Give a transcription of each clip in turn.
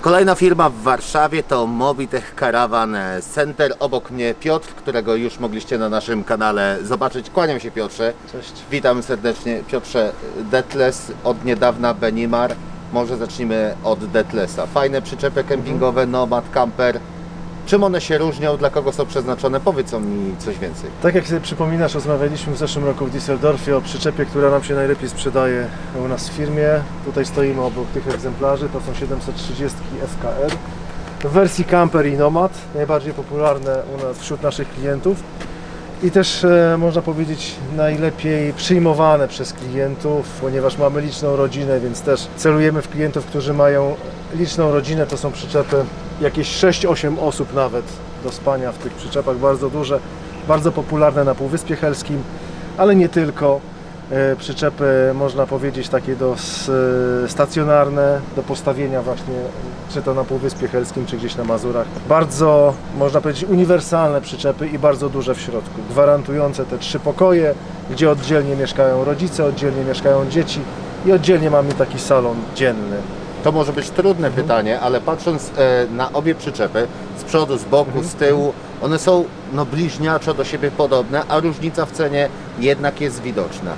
Kolejna firma w Warszawie to Mobitech Caravan Center. Obok mnie Piotr, którego już mogliście na naszym kanale zobaczyć. Kłaniam się Piotrze. Cześć. Witam serdecznie Piotrze Detles, od niedawna Benimar. Może zacznijmy od Detlesa. Fajne przyczepy kempingowe, Nomad, Camper. Czym one się różnią, dla kogo są przeznaczone? Powiedz mi coś więcej. Tak jak sobie przypominasz, rozmawialiśmy w zeszłym roku w Düsseldorfie o przyczepie, która nam się najlepiej sprzedaje u nas w firmie. Tutaj stoimy obok tych egzemplarzy, to są 730 FKR. W wersji camper i nomad, najbardziej popularne u nas wśród naszych klientów. I też e, można powiedzieć najlepiej przyjmowane przez klientów, ponieważ mamy liczną rodzinę, więc też celujemy w klientów, którzy mają liczną rodzinę. To są przyczepy jakieś 6-8 osób nawet do spania w tych przyczepach, bardzo duże, bardzo popularne na Półwyspie Helskim, ale nie tylko. E, Przyczepy można powiedzieć takie do e, stacjonarne, do postawienia właśnie czy to na Półwyspie Helskim, czy gdzieś na Mazurach. Bardzo można powiedzieć uniwersalne przyczepy i bardzo duże w środku, gwarantujące te trzy pokoje, gdzie oddzielnie mieszkają rodzice, oddzielnie mieszkają dzieci i oddzielnie mamy taki salon dzienny. To może być trudne pytanie, ale patrząc e, na obie przyczepy, z przodu, z boku, z tyłu, one są no, bliźniaczo do siebie podobne, a różnica w cenie jednak jest widoczna.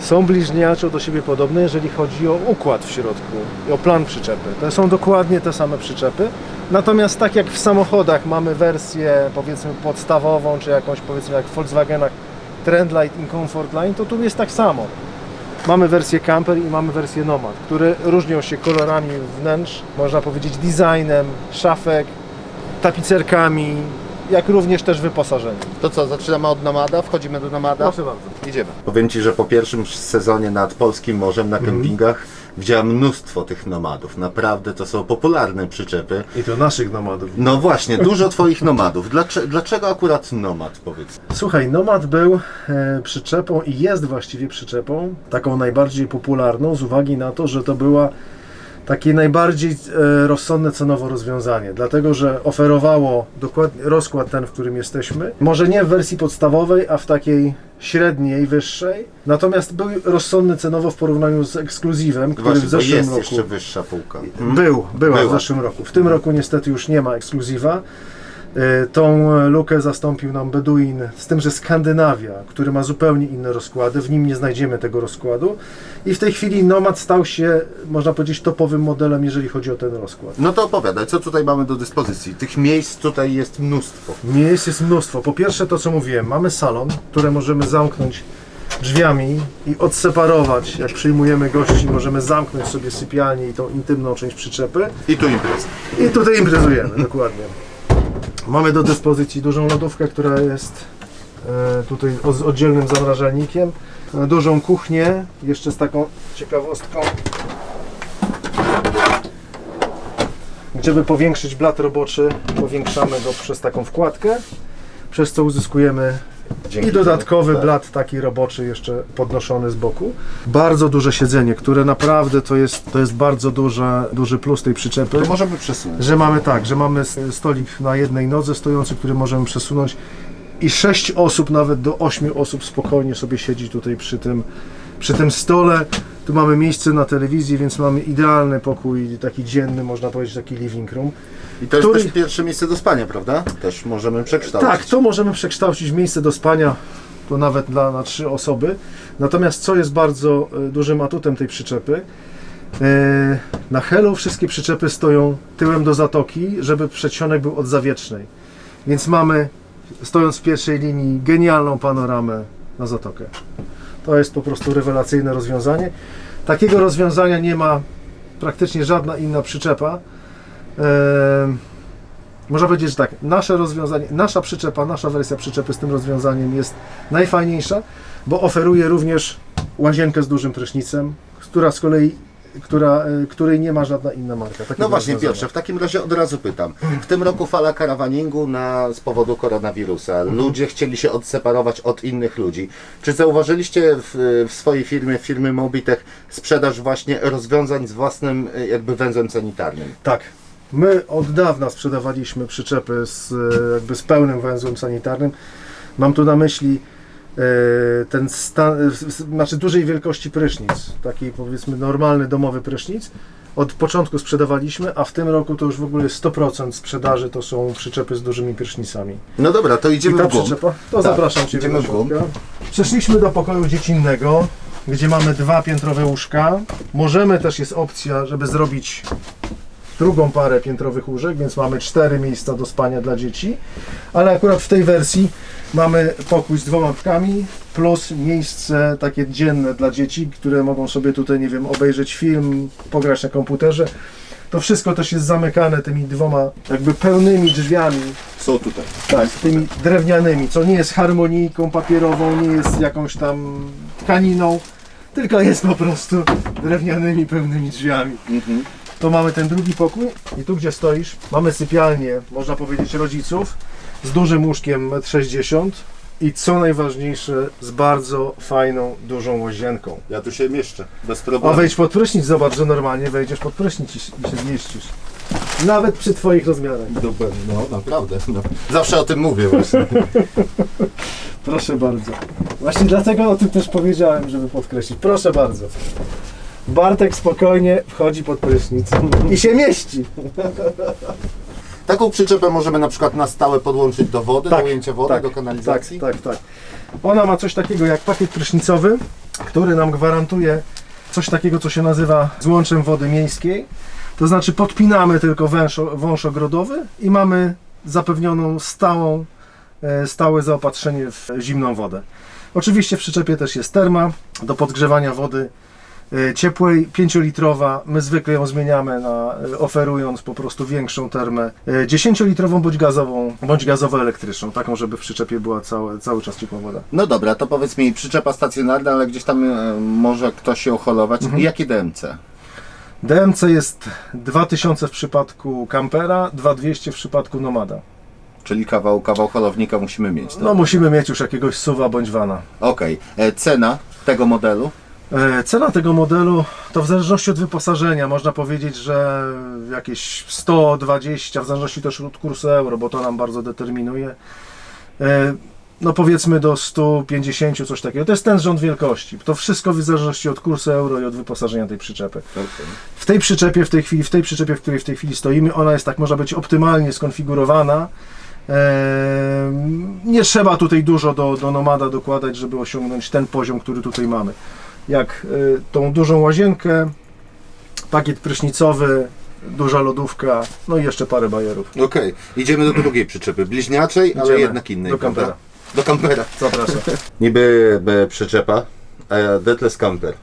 Są bliźniaczo do siebie podobne, jeżeli chodzi o układ w środku i o plan przyczepy. To są dokładnie te same przyczepy. Natomiast tak jak w samochodach mamy wersję powiedzmy podstawową, czy jakąś powiedzmy jak w Volkswagenach Trendlight i Comfortline, to tu jest tak samo. Mamy wersję camper i mamy wersję nomad, które różnią się kolorami wnętrz, można powiedzieć designem, szafek, tapicerkami, jak również też wyposażeniem. To co, zaczynamy od Nomada? Wchodzimy do Nomada? Proszę bardzo. Idziemy. Powiem Ci, że po pierwszym sezonie nad Polskim Morzem na kempingach widziałem mnóstwo tych Nomadów. Naprawdę to są popularne przyczepy. I to naszych nomadów. No właśnie, dużo Twoich Nomadów. Dlaczego, dlaczego akurat Nomad, powiedz? Słuchaj, Nomad był e, przyczepą i jest właściwie przyczepą, taką najbardziej popularną z uwagi na to, że to była takie najbardziej e, rozsądne cenowo rozwiązanie, dlatego że oferowało dokładnie rozkład ten, w którym jesteśmy. Może nie w wersji podstawowej, a w takiej średniej, wyższej. Natomiast był rozsądny cenowo w porównaniu z ekskluzywem, który Właśnie, w zeszłym jest roku jeszcze wyższa półka. był, była, Była. w zeszłym roku. W tym roku niestety już nie ma ekskluzywa. E, Tą lukę zastąpił nam Beduin, z tym, że Skandynawia, który ma zupełnie inne rozkłady, w nim nie znajdziemy tego rozkładu. I w tej chwili Nomad stał się, można powiedzieć, topowym modelem, jeżeli chodzi o ten rozkład. No to opowiadaj, co tutaj mamy do dyspozycji? Tych miejsc tutaj jest mnóstwo. Miejsc jest mnóstwo. Po pierwsze to, co mówiłem, mamy salon, które możemy zamknąć drzwiami i odseparować. Jak przyjmujemy gości, możemy zamknąć sobie sypialnię i tą intymną część przyczepy. I tu impreza. I tutaj imprezujemy, dokładnie. Mamy do dyspozycji dużą lodówkę, która jest e, tutaj z oddzielnym zamrażalnikiem. E, Dużą kuchnię, jeszcze z taką ciekawostką. Gdzie by powiększyć blat roboczy, powiększamy go przez taką wkładkę, przez co uzyskujemy Dzięki i dodatkowy temu, blat taki roboczy jeszcze podnoszony z boku. Bardzo duże siedzenie, które naprawdę to jest, to jest bardzo duże, duży plus tej przyczepy. To możemy przesunąć. Że mamy tak, że mamy stolik na jednej nodze stojący, który możemy przesunąć i sześć osób, nawet do ośmiu osób spokojnie sobie siedzi tutaj przy tym, przy tym stole. Tu mamy miejsce na telewizji, więc mamy idealny pokój, taki dzienny, można powiedzieć, taki living room. I to jest który- też pierwsze miejsce do spania, prawda? Też możemy przekształcić. Tak, to możemy przekształcić w miejsce do spania, to nawet dla, na trzy osoby. Natomiast co jest bardzo e, dużym atutem tej przyczepy, e, na Hello wszystkie przyczepy stoją tyłem do zatoki, żeby przedsionek był od zawiecznej. Więc mamy, stojąc w pierwszej linii, genialną panoramę na zatokę. To jest po prostu rewelacyjne rozwiązanie. Takiego rozwiązania nie ma praktycznie żadna inna przyczepa. Można powiedzieć, że tak, nasze rozwiązanie, nasza przyczepa, nasza wersja przyczepy z tym rozwiązaniem jest najfajniejsza, bo oferuje również łazienkę z dużym prysznicem, która z kolei, która, e, której nie ma żadna inna marka. No właśnie. Piotrze, w takim razie od razu pytam. W tym roku fala karawaningu na, z powodu koronawirusa. Mhm. Ludzie chcieli się odseparować od innych ludzi. Czy zauważyliście w, w swojej firmie, firmy Mobitech, sprzedaż właśnie rozwiązań z własnym e, jakby węzłem sanitarnym? Tak. My od dawna sprzedawaliśmy przyczepy z, e, jakby z pełnym węzłem sanitarnym. Mam tu na myśli ten stan, e, znaczy dużej wielkości prysznic, taki powiedzmy normalny domowy prysznic, od początku sprzedawaliśmy, a w tym roku to już w ogóle 100% sprzedaży to są przyczepy z dużymi prysznicami. No dobra, to I idziemy ta w głąb. przyczepa, to Tak, zapraszam Cię idziemy do w głąb. Przeszliśmy do pokoju dziecinnego, gdzie mamy dwa piętrowe łóżka. Możemy też, jest opcja, żeby zrobić drugą parę piętrowych łóżek, więc mamy cztery miejsca do spania dla dzieci. Ale akurat w tej wersji mamy pokój z dwoma łóżkami plus miejsce takie dzienne dla dzieci, które mogą sobie tutaj, nie wiem, obejrzeć film, pograć na komputerze. To wszystko też jest zamykane tymi dwoma jakby pełnymi drzwiami Są tutaj. tak, tymi drewnianymi, co nie jest harmonijką papierową, nie jest jakąś tam tkaniną, tylko jest po prostu drewnianymi pełnymi drzwiami. Mhm. To mamy ten drugi pokój i tu gdzie stoisz mamy sypialnię, można powiedzieć rodziców, z dużym łóżkiem 1,60 m i co najważniejsze z bardzo fajną, dużą łazienką. Ja tu się mieszczę, bez A problemu. wejdź pod prysznic, zobacz, że normalnie wejdziesz pod prysznic i, i się zmieścisz. Nawet przy Twoich rozmiarach. Super, no naprawdę. No. Zawsze o tym mówię właśnie. Proszę bardzo. Właśnie dlatego o tym też powiedziałem, żeby podkreślić. Proszę bardzo. Bartek spokojnie wchodzi pod prysznic i się mieści. Taką przyczepę możemy na przykład na stałe podłączyć do wody, do ujęcia wody, do kanalizacji. Tak, tak, tak. Ona ma coś takiego jak pakiet prysznicowy, który nam gwarantuje coś takiego, co się nazywa złączem wody miejskiej. To znaczy podpinamy tylko węż, wąż ogrodowy i mamy zapewnioną stałą, e, stałe zaopatrzenie w zimną wodę. Oczywiście w przyczepie też jest terma do podgrzewania wody ciepłej, 5-litrowa. My zwykle ją zmieniamy na, e, oferując po prostu większą termę e, 10-litrową bądź gazową, bądź gazowo-elektryczną, taką, żeby w przyczepie była całe, cały czas ciepła woda. No dobra, to powiedz mi, przyczepa stacjonarna, ale gdzieś tam e, może ktoś się holować. Mhm. Jakie DMC? DMC jest 2000 w przypadku kampera, 2200 w przypadku nomada. Czyli kawał, kawał holownika musimy mieć. No musimy mieć już jakiegoś suwa bądź vana. Okej, E, cena tego modelu? E, Cena tego modelu to w zależności od wyposażenia można powiedzieć, że jakieś 120, w zależności też od kursu euro, bo to nam bardzo determinuje. E, No powiedzmy do 150, coś takiego. To jest ten rząd wielkości. To wszystko w zależności od kursu euro i od wyposażenia tej przyczepy. W tej przyczepie w tej chwili, w tej przyczepie, w której w tej chwili stoimy, ona jest tak, można być optymalnie skonfigurowana. Ehm, Nie trzeba tutaj dużo do, do nomada dokładać, żeby osiągnąć ten poziom, który tutaj mamy. Jak y, tą dużą łazienkę, pakiet prysznicowy, duża lodówka, no i jeszcze parę bajerów. Okej, idziemy do drugiej przyczepy, bliźniaczej, ale Idziemy jednak innej. do prawda? kampera. Do kampera. Zapraszam. Niby e, przyczepa, a Detless Camper.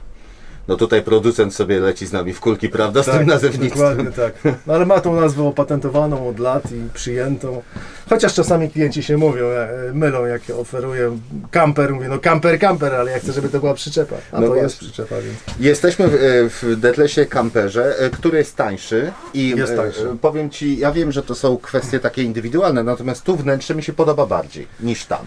No tutaj producent sobie leci z nami w kulki, prawda, z tym nazewnictwem. Dokładnie tak. No, ale ma tą nazwę opatentowaną od lat i przyjętą. Chociaż czasami klienci się mówią, e, mylą jak oferuję kamper, mówię no kamper, kamper, ale ja chcę, żeby to była przyczepa. A No to jest przyczepa, więc Jesteśmy w, e, w Detlesie Camperze, e, który jest tańszy i Jest e, tańszy. e, powiem Ci, ja wiem, że to są kwestie takie indywidualne, natomiast tu wnętrze mi się podoba bardziej niż tam.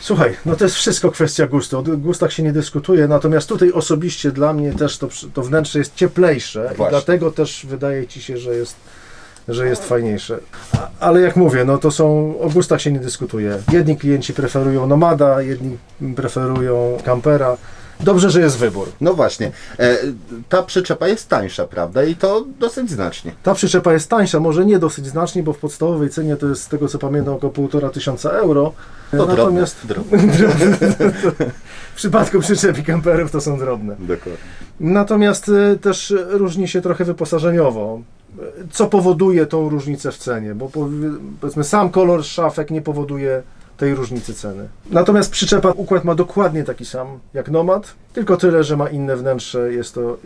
Słuchaj, no to jest wszystko kwestia gustu. O gustach się nie dyskutuje, natomiast tutaj osobiście dla mnie też to, to wnętrze jest cieplejsze i dlatego też wydaje Ci się, że jest, że jest fajniejsze. A, ale jak mówię, no to są, o gustach się nie dyskutuje. Jedni klienci preferują nomada, jedni preferują kampera. Dobrze, że jest wybór. No właśnie, e, ta przyczepa jest tańsza, prawda? I to dosyć znacznie. Ta przyczepa jest tańsza, może nie dosyć znacznie, bo w podstawowej cenie to jest z tego co pamiętam około 1,5 tysiąca euro. To Natomiast drobne, drobne. w przypadku przyczep i kamperów to są drobne. Dokładnie. Natomiast y, też różni się trochę wyposażeniowo. Y, Co powoduje tą różnicę w cenie? Bo powie- powiedzmy sam kolor szafek nie powoduje tej różnicy ceny. Natomiast przyczepa układ ma dokładnie taki sam jak Nomad, tylko tyle, że ma inne wnętrze, jest to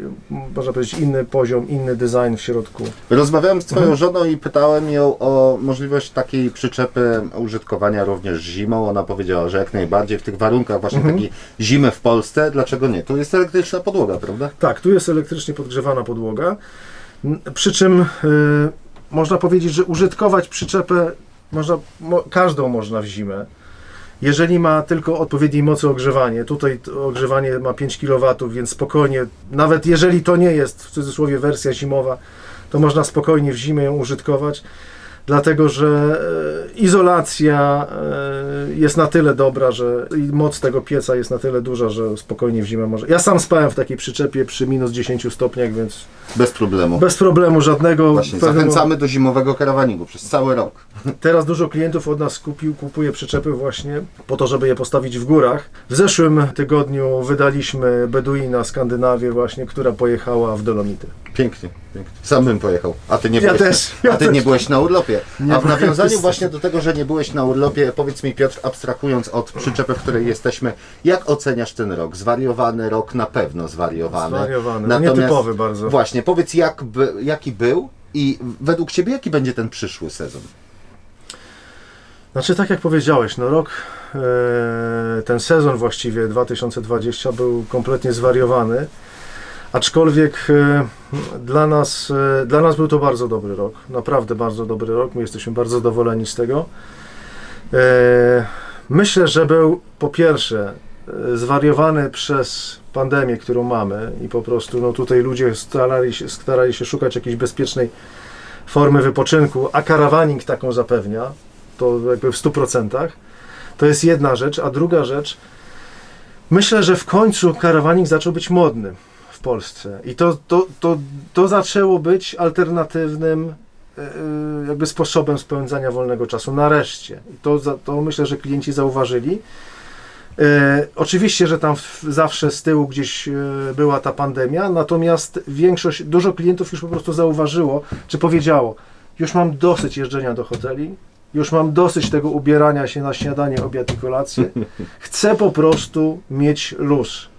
można powiedzieć inny poziom, inny design w środku. Rozmawiałem z Twoją Mhm. żoną i pytałem ją o możliwość takiej przyczepy użytkowania również zimą. Ona powiedziała, że jak najbardziej w tych warunkach właśnie Mhm. takiej zimy w Polsce, dlaczego nie? Tu jest elektryczna podłoga, prawda? Tak, tu jest elektrycznie podgrzewana podłoga. Przy czym y, można powiedzieć, że użytkować przyczepę można, mo, każdą można w zimę. Jeżeli ma tylko odpowiedniej mocy ogrzewanie, tutaj ogrzewanie ma 5 kW, więc spokojnie, nawet jeżeli to nie jest w cudzysłowie wersja zimowa, to można spokojnie w zimę ją użytkować. Dlatego że e, izolacja e, jest na tyle dobra, że moc tego pieca jest na tyle duża, że spokojnie w zimę może. Ja sam spałem w takiej przyczepie przy minus 10 stopniach, więc Bez problemu. bez problemu żadnego. Właśnie, pewnym zachęcamy do zimowego karawaningu przez cały rok. Teraz dużo klientów od nas kupił, kupuje przyczepy właśnie po to, żeby je postawić w górach. W zeszłym tygodniu wydaliśmy Beduina Skandynawię właśnie, która pojechała w Dolomity. Pięknie, pięknie. Sam bym pojechał. A ty nie Ja byłeś, też, ja a ty też. nie byłeś na urlopie. Nie a w nawiązaniu właśnie do tego, że nie byłeś na urlopie, powiedz mi Piotr, abstrahując od przyczepy, w której jesteśmy, jak oceniasz ten rok? Zwariowany rok, na pewno zwariowany. Zwariowany, no nietypowy bardzo. Właśnie, powiedz jak by, jaki był i według Ciebie jaki będzie ten przyszły sezon? Znaczy, tak jak powiedziałeś, no rok, e, ten sezon właściwie 2020 był kompletnie zwariowany, aczkolwiek e, dla nas, e, dla nas był to bardzo dobry rok, naprawdę bardzo dobry rok, my jesteśmy bardzo zadowoleni z tego. E, myślę, że był po pierwsze zwariowany przez pandemię, którą mamy i po prostu no tutaj ludzie starali się, starali się szukać jakiejś bezpiecznej formy wypoczynku, a karawaning taką zapewnia, to jakby w 100%. To jest jedna rzecz, a druga rzecz, myślę, że w końcu karawaning zaczął być modny w Polsce i to, to, to, to zaczęło być alternatywnym e, e, jakby sposobem spędzania wolnego czasu, nareszcie. I to, to myślę, że klienci zauważyli. E, oczywiście, że tam zawsze z tyłu gdzieś była ta pandemia, natomiast większość, dużo klientów już po prostu zauważyło, czy powiedziało, już mam dosyć jeżdżenia do hoteli, już mam dosyć tego ubierania się na śniadanie, obiad i kolację. Chcę po prostu mieć luz.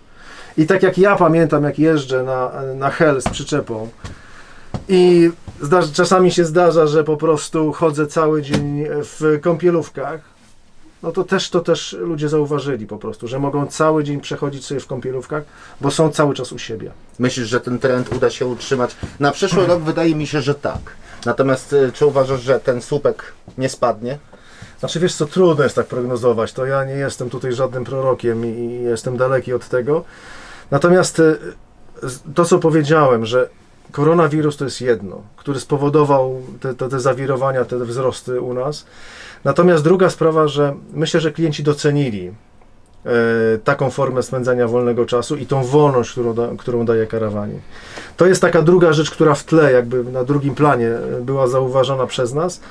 I tak jak ja pamiętam, jak jeżdżę na, na hel z przyczepą i zdarza, czasami się zdarza, że po prostu chodzę cały dzień w kąpielówkach, no to też to też ludzie zauważyli po prostu, że mogą cały dzień przechodzić sobie w kąpielówkach, bo są cały czas u siebie. Myślisz, że ten trend uda się utrzymać? Na przyszły rok wydaje mi się, że tak. Natomiast y, czy uważasz, że ten słupek nie spadnie? Znaczy wiesz co, trudno jest tak prognozować, to ja nie jestem tutaj żadnym prorokiem i, i jestem daleki od tego. Natomiast e, to co powiedziałem, że koronawirus to jest jedno, który spowodował te, te, te zawirowania, te wzrosty u nas. Natomiast druga sprawa, że myślę, że klienci docenili e, taką formę spędzania wolnego czasu i tą wolność, którą, da, którą daje karawanie. To jest taka druga rzecz, która w tle, jakby na drugim planie była zauważona przez nas.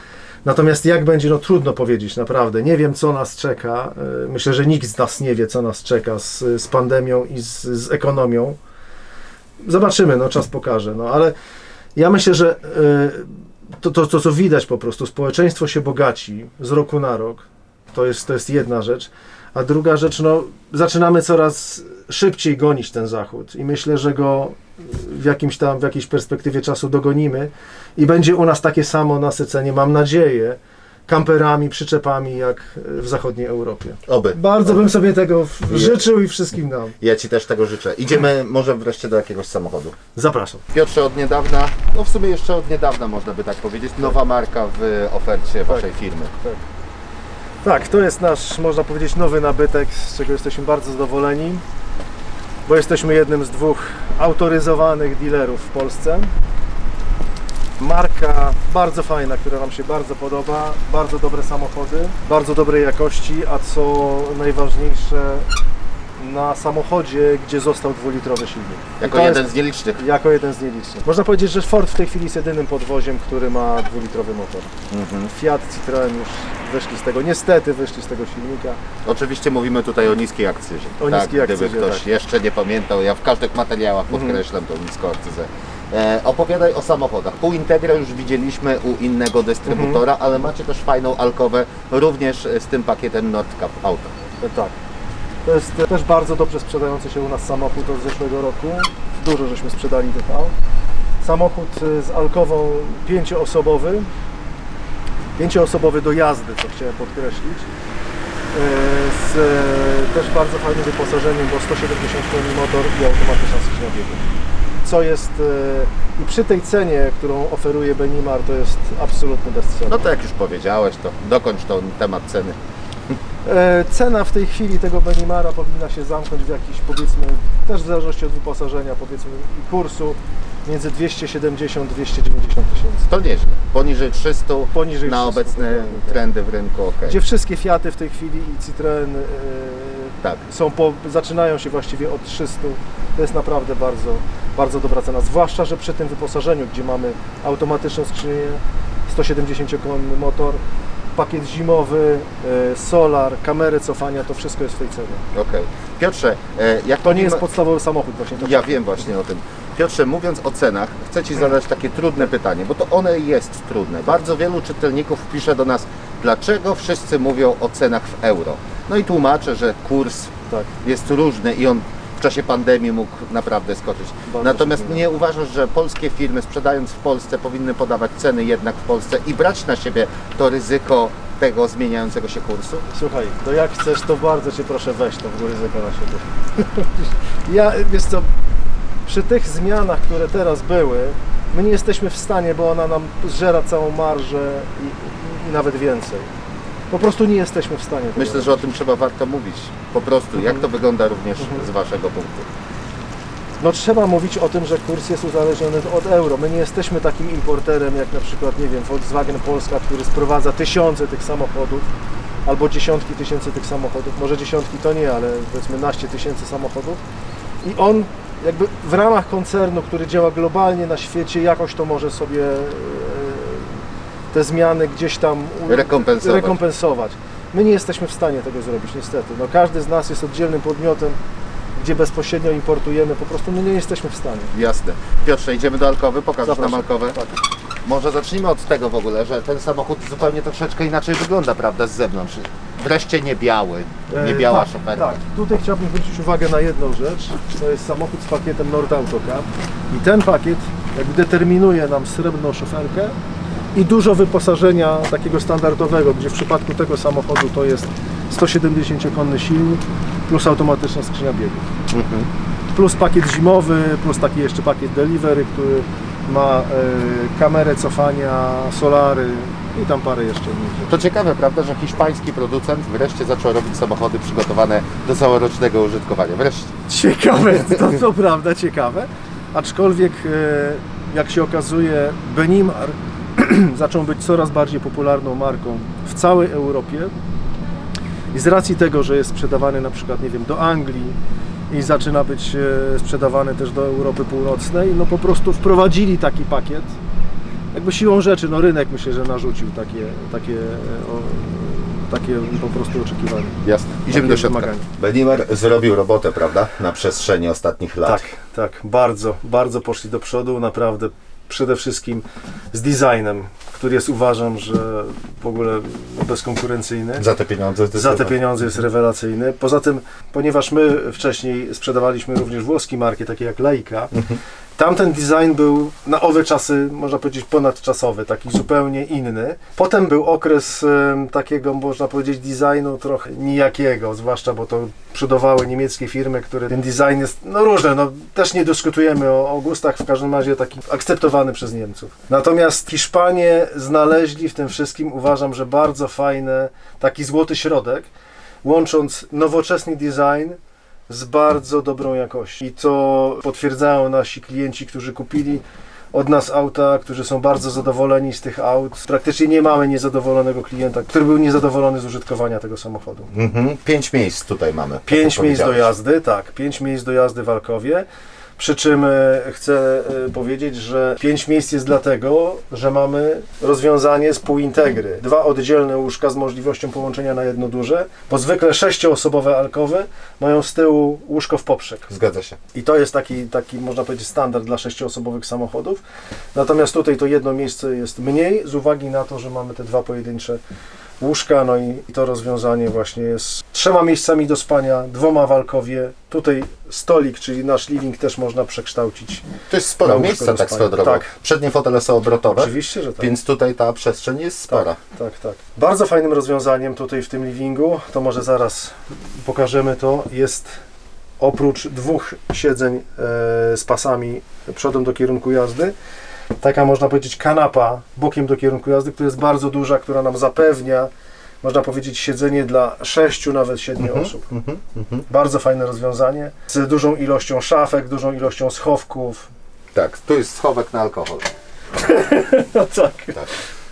Natomiast jak będzie, no trudno powiedzieć, naprawdę. Nie wiem, co nas czeka. E, Myślę, że nikt z nas nie wie, co nas czeka z, z pandemią i z, z ekonomią. Zobaczymy, no czas pokaże. No ale ja myślę, że e, to, to, to, co widać po prostu, społeczeństwo się bogaci z roku na rok. To jest, to jest jedna rzecz. A druga rzecz, no zaczynamy coraz szybciej gonić ten zachód i myślę, że go w jakimś tam, w jakiejś perspektywie czasu dogonimy i będzie u nas takie samo nasycenie, mam nadzieję, kamperami, przyczepami jak w zachodniej Europie. Oby. Bardzo bym sobie tego życzył i wszystkim nam. Ja Ci też tego życzę. Idziemy może wreszcie do jakiegoś samochodu. Zapraszam. Piotrze, od niedawna, no w sumie jeszcze od niedawna można by tak powiedzieć, nowa marka w ofercie Waszej firmy. Tak, to jest nasz, można powiedzieć, nowy nabytek, z czego jesteśmy bardzo zadowoleni, bo jesteśmy jednym z dwóch autoryzowanych dealerów w Polsce. Marka bardzo fajna, która nam się bardzo podoba, bardzo dobre samochody, bardzo dobrej jakości, a co najważniejsze, na samochodzie, gdzie został dwulitrowy silnik. I Jako to jeden jest, z nielicznych. jako jeden z nielicznych. Można powiedzieć, że Ford w tej chwili jest jedynym podwoziem, który ma dwulitrowy motor. Mhm. Fiat, Citroen już wyszli z tego, niestety wyszli z tego silnika. Oczywiście mówimy tutaj o niskiej akcyzie. O tak, niskiej Gdyby akcyzie, ktoś tak. jeszcze nie pamiętał, ja w każdych materiałach Mhm. podkreślam tą niską akcyzę. E, opowiadaj o samochodach. Pół Integra już widzieliśmy u innego dystrybutora, Mhm. ale macie też fajną alkowę również z tym pakietem Nordcap Auto. Tak. To jest też bardzo dobrze sprzedający się u nas samochód od zeszłego roku. Dużo żeśmy sprzedali tych. Samochód e, z alkową pięcioosobowy. Pięcioosobowy do jazdy, co chciałem podkreślić. E, Z e, też bardzo fajnym wyposażeniem, bo 170 koni motor i automatyczna skrzynia. Co jest i przy tej cenie, którą oferuje Benimar, to jest absolutny bestseller. No to jak już powiedziałeś, to dokończ ten temat ceny. E, Cena w tej chwili tego Benimara powinna się zamknąć w jakiś, powiedzmy, też w zależności od wyposażenia, powiedzmy, i kursu, między 270 290 tysięcy. To nieźle. Poniżej 300 Poniżej na 300, obecne dokładnie, tak. trendy w rynku, ok. Gdzie wszystkie Fiaty w tej chwili i Citroen e, Tak. są po, zaczynają się właściwie od 300. To jest naprawdę bardzo, bardzo dobra cena. Zwłaszcza, że przy tym wyposażeniu, gdzie mamy automatyczną skrzynię, 170-konny motor, pakiet zimowy, e, solar, kamery cofania, to wszystko jest w tej cenie. Okej. Piotrze, e, jak To nie jest podstawowy samochód właśnie. Ja wiem właśnie o tym. Piotrze, mówiąc o cenach, chcę Ci zadać takie trudne pytanie, bo to one jest trudne. Bardzo wielu czytelników pisze do nas, dlaczego wszyscy mówią o cenach w euro. No i tłumaczę, że kurs Tak. jest różny i on w czasie pandemii mógł naprawdę skoczyć. Bardzo Natomiast nie uważasz, że polskie firmy sprzedając w Polsce powinny podawać ceny jednak w Polsce i brać na siebie to ryzyko tego zmieniającego się kursu? Słuchaj, to jak chcesz, to bardzo Cię proszę weź to w ryzyko na siebie. ja, wiesz co, przy tych zmianach, które teraz były, my nie jesteśmy w stanie, bo ona nam zżera całą marżę i, i nawet więcej. Po prostu nie jesteśmy w stanie. tego Myślę, że o tym trzeba warto mówić. Po prostu, jak to wygląda również Mhm. z Waszego punktu. No trzeba mówić o tym, że kurs jest uzależniony od euro. My nie jesteśmy takim importerem jak na przykład, nie wiem, Volkswagen Polska, który sprowadza tysiące tych samochodów albo dziesiątki tysięcy tych samochodów. Może dziesiątki to nie, ale powiedzmy naście tysięcy samochodów. I on jakby w ramach koncernu, który działa globalnie na świecie, jakoś to może sobie e, te zmiany gdzieś tam Rekompensować. rekompensować. My nie jesteśmy w stanie tego zrobić, niestety. No, każdy z nas jest oddzielnym podmiotem, gdzie bezpośrednio importujemy, po prostu my nie jesteśmy w stanie. Jasne. Piotrze, idziemy do Alkowy, pokażesz nam Zapraszam. Alkowę? Tak. Może zacznijmy od tego w ogóle, że ten samochód zupełnie troszeczkę inaczej wygląda, prawda, z zewnątrz. Wreszcie nie biały, nie E, biała tak, szoferka. Tak, tutaj chciałbym zwrócić uwagę na jedną rzecz. To jest samochód z pakietem Nord Autocar. I ten pakiet jakby determinuje nam srebrną szoferkę i dużo wyposażenia takiego standardowego, gdzie w przypadku tego samochodu to jest 170-konny silnik plus automatyczna skrzynia biegów. Mhm. Plus pakiet zimowy, plus taki jeszcze pakiet delivery, który ma e, kamerę cofania, solary i tam parę jeszcze innych rzeczy. To ciekawe, prawda, że hiszpański producent wreszcie zaczął robić samochody przygotowane do całorocznego użytkowania. Wreszcie. Ciekawe, to, to prawda ciekawe. Aczkolwiek, e, jak się okazuje, Benimar zaczął być coraz bardziej popularną marką w całej Europie. I z racji tego, że jest sprzedawany na przykład, nie wiem, do Anglii i zaczyna być e, sprzedawany też do Europy Północnej, no po prostu wprowadzili taki pakiet. Jakby siłą rzeczy, no rynek myślę, że narzucił takie, takie, o, takie po prostu oczekiwania. Jasne. Idziemy do środka. wymagania. Benimer zrobił robotę, prawda, na przestrzeni ostatnich lat. Tak, tak, bardzo, bardzo poszli do przodu, naprawdę przede wszystkim z designem, który jest uważam, że w ogóle bezkonkurencyjny. Za te pieniądze. Za te pieniądze jest rewelacyjny. Poza tym, ponieważ my wcześniej sprzedawaliśmy również włoskie marki, takie jak Leica, tamten design był na owe czasy, można powiedzieć, ponadczasowy, taki zupełnie inny. Potem był okres takiego, można powiedzieć, designu trochę nijakiego, zwłaszcza, bo to przodowały niemieckie firmy, które ten design jest, no różne, no też nie dyskutujemy o, o gustach, w każdym razie taki akceptowany przez Niemców. Natomiast Hiszpanie znaleźli w tym wszystkim, uważam, że bardzo fajny, taki złoty środek, łącząc nowoczesny design z bardzo dobrą jakością. I to potwierdzają nasi klienci, którzy kupili od nas auta, którzy są bardzo zadowoleni z tych aut. Praktycznie nie mamy niezadowolonego klienta, który był niezadowolony z użytkowania tego samochodu. Mhm. Pięć miejsc tutaj mamy. tak Pięć miejsc do jazdy, tak, pięć miejsc do jazdy w Alkowie. Przy czym e, chcę e, powiedzieć, że pięć miejsc jest dlatego, że mamy rozwiązanie z półintegry. Dwa oddzielne łóżka z możliwością połączenia na jedno duże, bo zwykle sześcioosobowe alkowy mają z tyłu łóżko w poprzek. Zgadza się. I to jest taki, taki, można powiedzieć, standard dla sześcioosobowych samochodów. Natomiast tutaj to jedno miejsce jest mniej, z uwagi na to, że mamy te dwa pojedyncze łóżka, no i, i to rozwiązanie właśnie jest trzema miejscami do spania, dwoma w alkowie. Tutaj stolik, czyli nasz living też można przekształcić. To jest sporo Na miejsca, tak swoją drogą. Tak. Przednie fotele są obrotowe, Oczywiście, że tak. więc tutaj ta przestrzeń jest spora. Tak, tak. Bardzo fajnym rozwiązaniem tutaj w tym livingu, to może zaraz pokażemy to, jest oprócz dwóch siedzeń e, z pasami przodem do kierunku jazdy, taka można powiedzieć kanapa bokiem do kierunku jazdy, która jest bardzo duża, która nam zapewnia, można powiedzieć, siedzenie dla sześciu, nawet siedmiu Mhm, osób. mhm, mhm. Bardzo fajne rozwiązanie, z dużą ilością szafek, dużą ilością schowków. Tak, tu jest schowek na alkohol. No tak, Tak.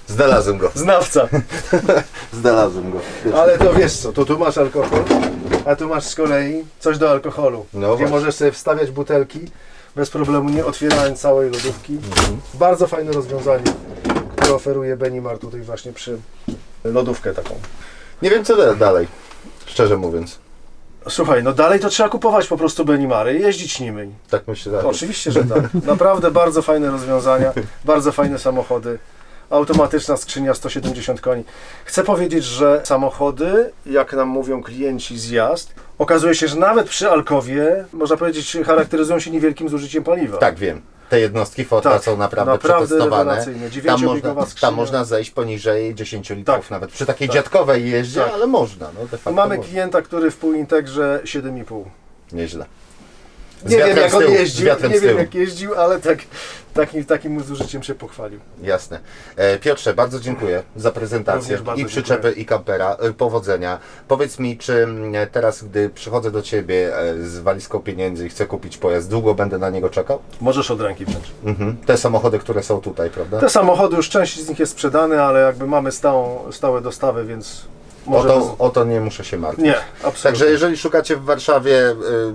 Znalazłem go. znawca. Znalazłem go. Ale to wiesz co, to tu masz alkohol, a tu masz z kolei coś do alkoholu, No gdzie właśnie. możesz sobie wstawiać butelki bez problemu, nie otwierając całej lodówki. Bardzo fajne rozwiązanie, które oferuje Benimar tutaj właśnie przy lodówkę taką. Nie wiem co da- dalej, szczerze mówiąc. Słuchaj, no dalej to trzeba kupować po prostu Benimary i jeździć nimi. Tak myślę dalej. Oczywiście, że tak. Naprawdę bardzo fajne rozwiązania, bardzo fajne samochody. Automatyczna skrzynia 170 koni. Chcę powiedzieć, że samochody, jak nam mówią klienci z jazd, okazuje się, że nawet przy Alkowie, można powiedzieć, charakteryzują się niewielkim zużyciem paliwa. Tak, wiem. Te jednostki fota Tak, są naprawdę, naprawdę przetestowane. Tam można, tam można zejść poniżej 10 litrów Tak. nawet. Przy takiej Tak. dziadkowej jeździe, Tak. ale można. No, Mamy można. klienta, który w półintegrze 7,5. Nieźle. Z Nie wiem jak on jeździł, nie wiem jak jeździł, ale tak, takim, takim zużyciem się pochwalił. Jasne. E, Piotrze, bardzo dziękuję za prezentację i przyczepy, i kampera. E, Powodzenia. Powiedz mi, czy mm, teraz, gdy przychodzę do Ciebie e, z walizką pieniędzy i chcę kupić pojazd, długo będę na niego czekał? Możesz od ręki wziąć. Mhm. Te samochody, które są tutaj, prawda? Te samochody, już część z nich jest sprzedane, ale jakby mamy stałą, stałe dostawy, więc O może... to, o to nie muszę się martwić. Nie, absolutnie. Także jeżeli szukacie w Warszawie y,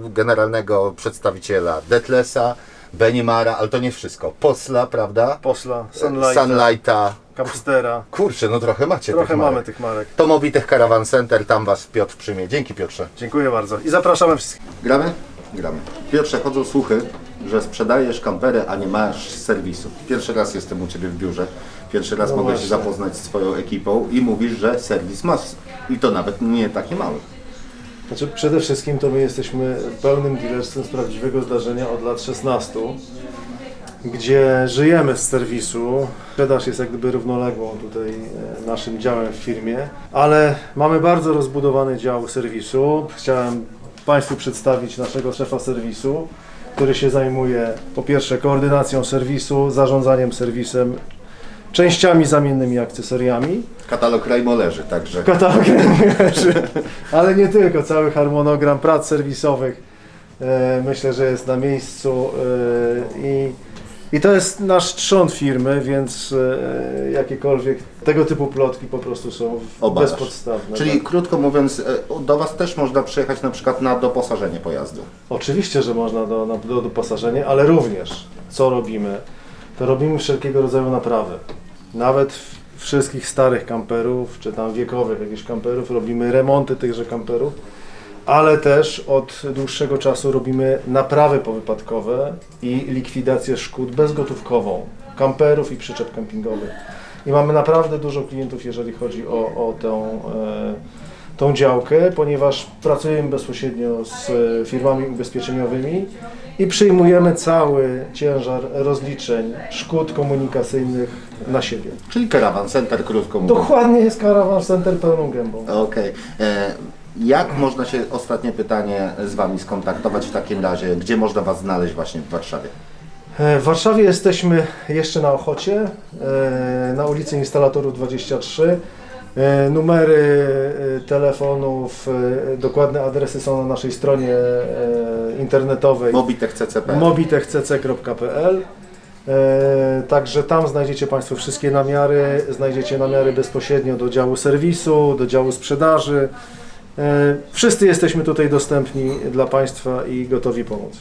generalnego przedstawiciela Detlesa, Benimara, ale to nie wszystko. Posla, prawda? Posla, Sunlighta, Sunlighta. Campstera. Kurczę, no trochę macie Trochę tych mamy marek. tych marek. To Mobitech Caravan Center, tam Was Piotr przyjmie. Dzięki Piotrze. Dziękuję bardzo i zapraszamy wszystkich. Gramy? Gramy. Piotrze, chodzą słuchy, że sprzedajesz kampery, a nie masz serwisu. Pierwszy raz jestem u Ciebie w biurze. Pierwszy raz No mogę się zapoznać z Twoją ekipą i mówisz, że serwis masz. I to nawet nie taki mały. Znaczy, przede wszystkim to my jesteśmy pełnym dealerstwem z prawdziwego zdarzenia od lat 16, gdzie żyjemy z serwisu. Sprzedaż jest jak gdyby równoległą tutaj e, naszym działem w firmie, ale mamy bardzo rozbudowany dział serwisu. Chciałem Państwu przedstawić naszego szefa serwisu, który się zajmuje po pierwsze koordynacją serwisu, zarządzaniem serwisem, częściami zamiennymi, akcesoriami. Katalog Rejmo leży, także Katalog leży, ale nie tylko, cały harmonogram prac serwisowych e, myślę, że jest na miejscu e, i, i to jest nasz trzon firmy, więc e, jakiekolwiek tego typu plotki po prostu są bezpodstawne. Czyli tak. krótko mówiąc, do Was też można przyjechać na przykład na doposażenie pojazdu. Oczywiście, że można do, na- do doposażenia, ale również co robimy? To robimy wszelkiego rodzaju naprawy. Nawet wszystkich starych kamperów, czy tam wiekowych jakichś kamperów, robimy remonty tychże kamperów, ale też od dłuższego czasu robimy naprawy powypadkowe i likwidację szkód bezgotówkową kamperów i przyczep kempingowych. I mamy naprawdę dużo klientów, jeżeli chodzi o, o tę, e, tą działkę, ponieważ pracujemy bezpośrednio z e, firmami ubezpieczeniowymi i przyjmujemy cały ciężar rozliczeń szkód komunikacyjnych na siebie. Czyli Caravan Center, krótko mówiąc. Dokładnie jest Caravan Center pełną gębą. Okej. E, Jak można się, ostatnie pytanie, z Wami skontaktować w takim razie? Gdzie można Was znaleźć właśnie w Warszawie? E, W Warszawie jesteśmy jeszcze na Ochocie, e, na ulicy Instalatorów 23. E, Numery e, telefonów, e, dokładne adresy są na naszej stronie internetowej Mobitech CCP. mobitechcc.pl. Także tam znajdziecie Państwo wszystkie namiary, znajdziecie namiary bezpośrednio do działu serwisu, do działu sprzedaży. Wszyscy jesteśmy tutaj dostępni dla Państwa i gotowi pomóc.